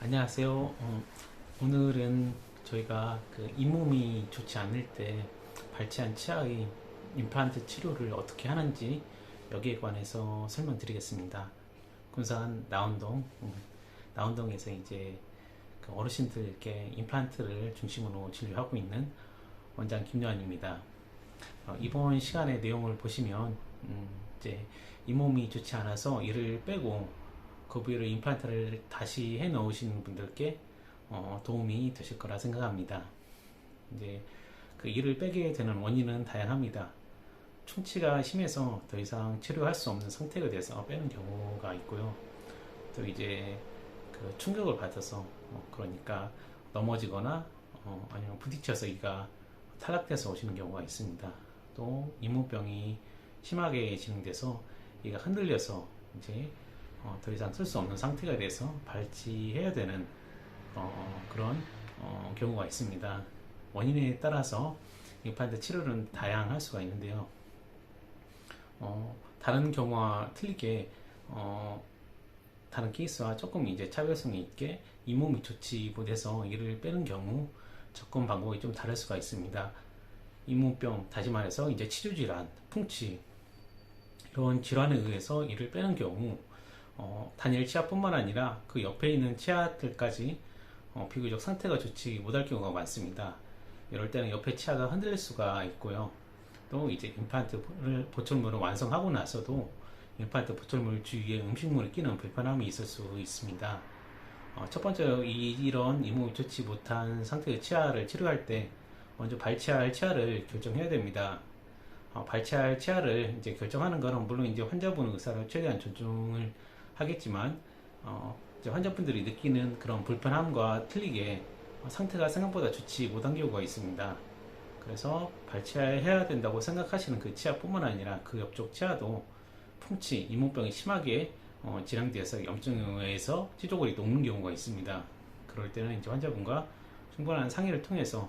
안녕하세요. 어, 오늘은 저희가 그 잇몸이 좋지 않을 때 발치한 치아의 임플란트 치료를 어떻게 하는지 여기에 관해서 설명드리겠습니다. 군산 나운동, 음, 나운동에서 이제 그 어르신들께 임플란트를 중심으로 진료하고 있는 원장 김요한입니다. 어, 이번 시간의 내용을 보시면 음, 이제 잇몸이 좋지 않아서 이를 빼고 그 부위로 임플란트를 다시 해 넣으시는 분들께 어, 도움이 되실 거라 생각합니다. 이제 그 이를 빼게 되는 원인은 다양합니다. 충치가 심해서 더 이상 치료할 수 없는 상태가 돼서 빼는 경우가 있고요. 또 이제 그 충격을 받아서 어, 그러니까 넘어지거나 어, 아니면 부딪혀서 이가 탈락돼서 오시는 경우가 있습니다. 또 잇몸병이 심하게 진행돼서 이가 흔들려서 이제 어, 더 이상 쓸 수 없는 상태가 돼서 발치해야 되는 어, 그런 어, 경우가 있습니다. 원인에 따라서 임플란트 치료는 다양할 수가 있는데요. 어, 다른 경우와 틀리게 어, 다른 케이스와 조금 이제 차별성이 있게 잇몸이 좋지 못해서 이를 빼는 경우 접근 방법이 좀 다를 수가 있습니다. 잇몸병, 다시 말해서 이제 치주질환, 풍치 이런 질환에 의해서 이를 빼는 경우 어, 단일 치아뿐만 아니라 그 옆에 있는 치아들까지 어, 비교적 상태가 좋지 못할 경우가 많습니다. 이럴 때는 옆에 치아가 흔들릴 수가 있고요. 또 이제 임플란트를 보철물을 완성하고 나서도 임플란트 보철물 주위에 음식물이 끼는 불편함이 있을 수 있습니다. 어, 첫 번째 이, 이런 잇몸이 좋지 못한 상태의 치아를 치료할 때 먼저 발치할 치아를 결정해야 됩니다. 어, 발치할 치아를 이제 결정하는 거는 물론 이제 환자분 의사를 최대한 존중을 하겠지만 어, 환자분들이 느끼는 그런 불편함과 틀리게 어, 상태가 생각보다 좋지 못한 경우가 있습니다. 그래서 발치해야 된다고 생각하시는 그 치아뿐만 아니라 그 옆쪽 치아도 풍치, 잇몸병이 심하게 어, 진행돼서 염증에 의해서 치조골이 녹는 경우가 있습니다. 그럴 때는 이제 환자분과 충분한 상의를 통해서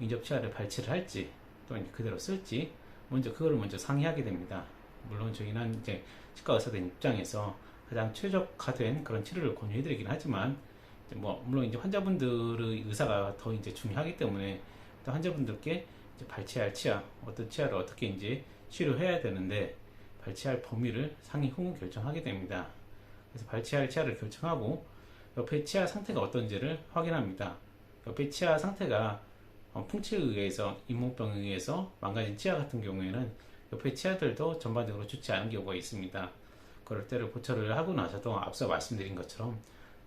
인접 치아를 발치를 할지 또 이제 그대로 쓸지 먼저 그걸 먼저 상의하게 됩니다. 물론 저희는 이제 치과 의사들 입장에서 가장 최적화된 그런 치료를 권유해드리긴 하지만 뭐 물론 이제 환자분들의 의사가 더 이제 중요하기 때문에 또 환자분들께 발치할 치아 어떤 치아를 어떻게 이제 치료해야 되는데 발치할 범위를 상의 후 결정하게 됩니다. 그래서 발치할 치아를 결정하고 옆에 치아 상태가 어떤지를 확인합니다. 옆에 치아 상태가 어, 풍치에 의해서 잇몸병에 의해서 망가진 치아 같은 경우에는 옆에 치아들도 전반적으로 좋지 않은 경우가 있습니다. 그럴 때를 보철을 하고 나서도 앞서 말씀드린 것처럼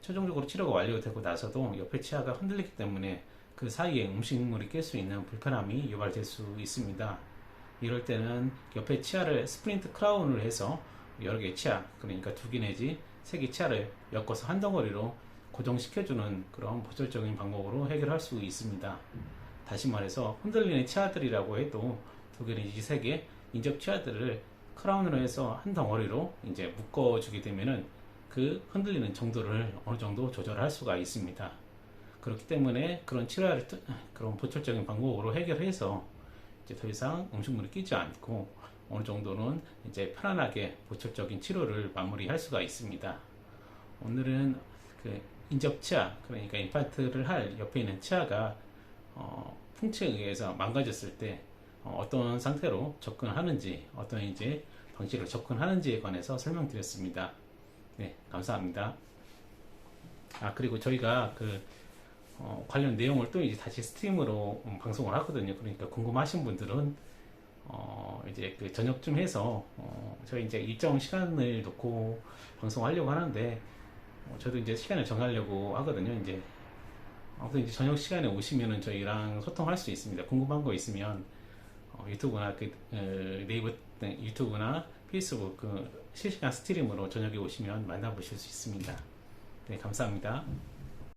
최종적으로 치료가 완료되고 나서도 옆에 치아가 흔들리기 때문에 그 사이에 음식물이 낄수 있는 불편함이 유발될 수 있습니다. 이럴 때는 옆에 치아를 스프린트 크라운을 해서 여러 개의 치아, 그러니까 두 개 내지 세 개 치아를 엮어서 한 덩어리로 고정시켜주는 그런 보철적인 방법으로 해결할 수 있습니다. 다시 말해서 흔들리는 치아들이라고 해도 두 개 내지 세 개 인접 치아들을 크라운으로 해서 한 덩어리로 이제 묶어 주게 되면은 그 흔들리는 정도를 어느 정도 조절할 수가 있습니다. 그렇기 때문에 그런 치료를 그런 보철적인 방법으로 해결해서 이제 더 이상 음식물이 끼지 않고 어느 정도는 이제 편안하게 보철적인 치료를 마무리할 수가 있습니다. 오늘은 그 인접 치아 그러니까 임플란트를 할 옆에 있는 치아가 어, 풍치에 의해서 망가졌을 때 어, 어떤 상태로 접근하는지 어떤 이제 방식으로 접근하는지에 관해서 설명드렸습니다. 네, 감사합니다. 아 그리고 저희가 그 어, 관련 내용을 또 이제 다시 스트림으로 음, 방송을 하거든요. 그러니까 궁금하신 분들은 어, 이제 그 저녁쯤 해서 어, 저희 이제 일정 시간을 놓고 방송하려고 하는데 어, 저도 이제 시간을 정하려고 하거든요. 이제 아무튼 이제 저녁 시간에 오시면은 저희랑 소통할 수 있습니다. 궁금한 거 있으면 어, 유튜브나 그 어, 네이버 등 유튜브나 페이스북 그 실시간 스트림으로 저녁에 오시면 만나보실 수 있습니다. 네, 감사합니다.